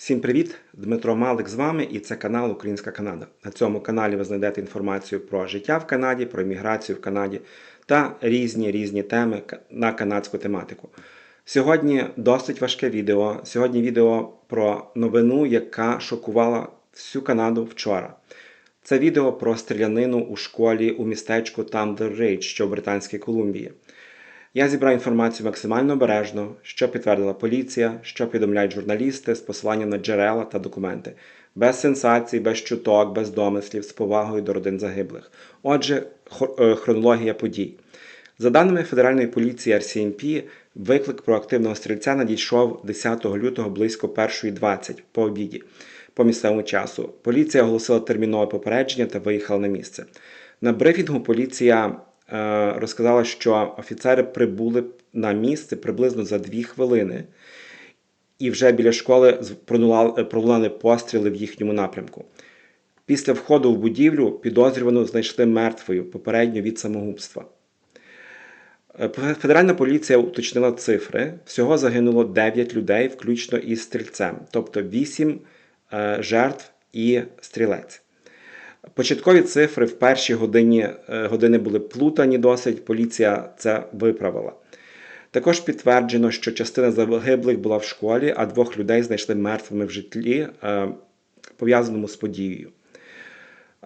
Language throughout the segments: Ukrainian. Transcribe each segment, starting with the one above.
Всім привіт! Дмитро Малик з вами і це канал Українська Канада. На цьому каналі ви знайдете інформацію про життя в Канаді, про імміграцію в Канаді та різні різні теми на канадську тематику. Сьогодні досить важке відео. Сьогодні відео про новину, яка шокувала всю Канаду вчора. Це відео про стрілянину у школі у містечку Thunder Ridge, що в Британській Колумбії. Я зібрав інформацію максимально обережно, що підтвердила поліція, що повідомляють журналісти з посиланням на джерела та документи, без сенсацій, без чуток, без домислів, з повагою до родин загиблих. Отже, е, хронологія подій. За даними Федеральної поліції RCMP, виклик про активного стрільця надійшов 10 лютого близько 1.20 по обіді по місцевому часу. Поліція оголосила термінове попередження та виїхала на місце. На брифінгу поліція розказала, що офіцери прибули на місце приблизно за дві хвилини, і вже біля школи з- пролунали, постріли в їхньому напрямку. Після входу в будівлю підозрювану знайшли мертвою попередньо від самогубства. Е, Федеральна поліція уточнила цифри. Всього загинуло 9 людей, включно із стрільцем, тобто 8 е, жертв і стрілець. Початкові цифри в перші годині, е, години були плутані досить, поліція це виправила. Також підтверджено, що частина загиблих була в школі, а двох людей знайшли мертвими в житлі, е, пов'язаному з подією.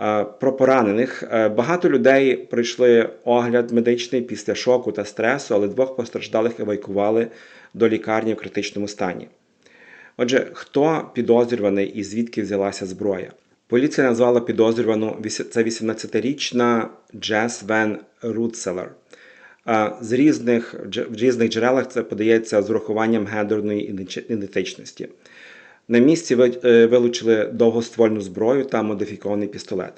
Е, Про поранених багато людей пройшли огляд медичний після шоку та стресу, але двох постраждалих евакуювали до лікарні в критичному стані. Отже, хто підозрюваний і звідки взялася зброя? Поліція назвала підозрювану це 18-річна Джес Вен Рутселер. З різних, в різних джерелах це подається з урахуванням гендерної ідентичності. На місці е, вилучили довгоствольну зброю та модифікований пістолет.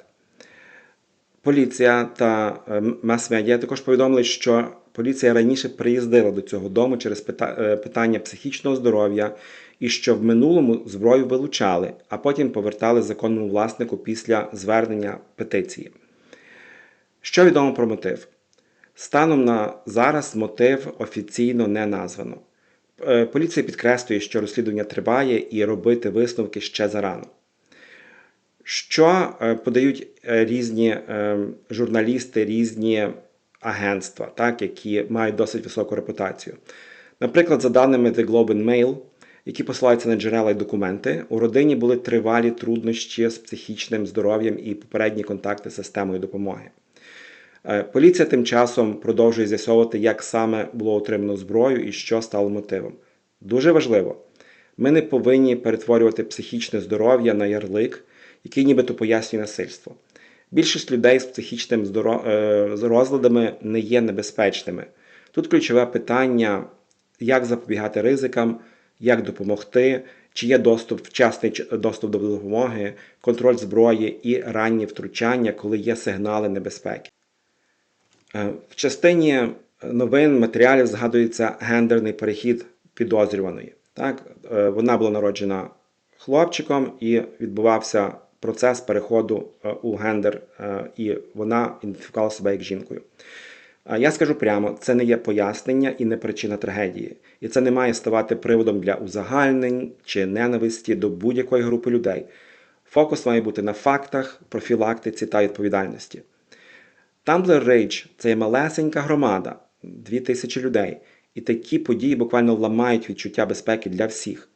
Поліція та е, мас-медіа також повідомили, що поліція раніше приїздила до цього дому через е, питання психічного здоров'я і що в минулому зброю вилучали, а потім повертали законному власнику після звернення петиції. Що відомо про мотив? Станом на зараз мотив офіційно не названо. Е, Поліція підкреслює, що розслідування триває і робити висновки ще зарано. Що е, подають різні журналісти, різні агентства, так, які мають досить високу репутацію. Наприклад, за даними The Globe and Mail, які посилаються на джерела і документи, у родині були тривалі труднощі з психічним здоров'ям і попередні контакти з системою допомоги. Е, Поліція тим часом продовжує з'ясовувати, як саме було отримано зброю і що стало мотивом. Дуже важливо, ми не повинні перетворювати психічне здоров'я на ярлик, який нібито пояснює насильство. Більшість людей з психічним здоро- е, розладами не є небезпечними. Тут ключове питання, як запобігати ризикам, як допомогти, чи є доступ, вчасний доступ до допомоги, контроль зброї і ранні втручання, коли є сигнали небезпеки. Е, В частині новин матеріалів згадується гендерний перехід підозрюваної. Так? Е, Вона була народжена хлопчиком і відбувався процес переходу е, у гендер, е, і вона ідентифікувала себе як жінкою. Я скажу прямо, це не є пояснення і не причина трагедії. І це не має ставати приводом для узагальнень чи ненависті до будь-якої групи людей. Фокус має бути на фактах, профілактиці та відповідальності. Tumblr Rage – це малесенька громада, 2000 людей, і такі події буквально ламають відчуття безпеки для всіх.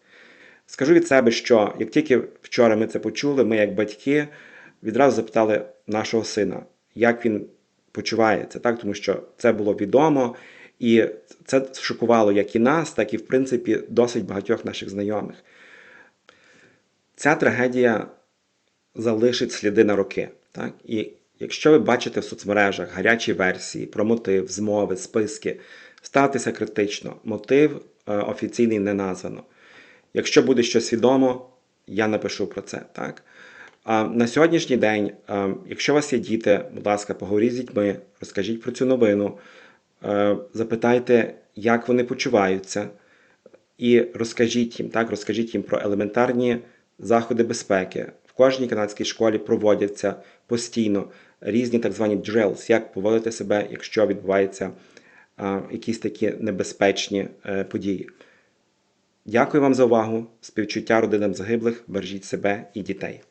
Скажу від себе, що як тільки вчора ми це почули, ми, як батьки, відразу запитали нашого сина, як він почувається, так? тому що це було відомо, і це шокувало як і нас, так і, в принципі, досить багатьох наших знайомих. Ця трагедія залишить сліди на роки. Так? І якщо ви бачите в соцмережах гарячі версії про мотив, змови, списки, ставтеся критично. Мотив е, офіційний не названо. Якщо буде щось відомо, я напишу про це. Так? А на сьогоднішній день, якщо у вас є діти, будь ласка, поговоріть з дітьми, розкажіть про цю новину, запитайте, як вони почуваються, і розкажіть їм, так, розкажіть їм про елементарні заходи безпеки. В кожній канадській школі проводяться постійно різні так звані drills, як поводити себе, якщо відбуваються якісь такі небезпечні е, події. Дякую вам за увагу. Співчуття родинам загиблих. Бережіть себе і дітей.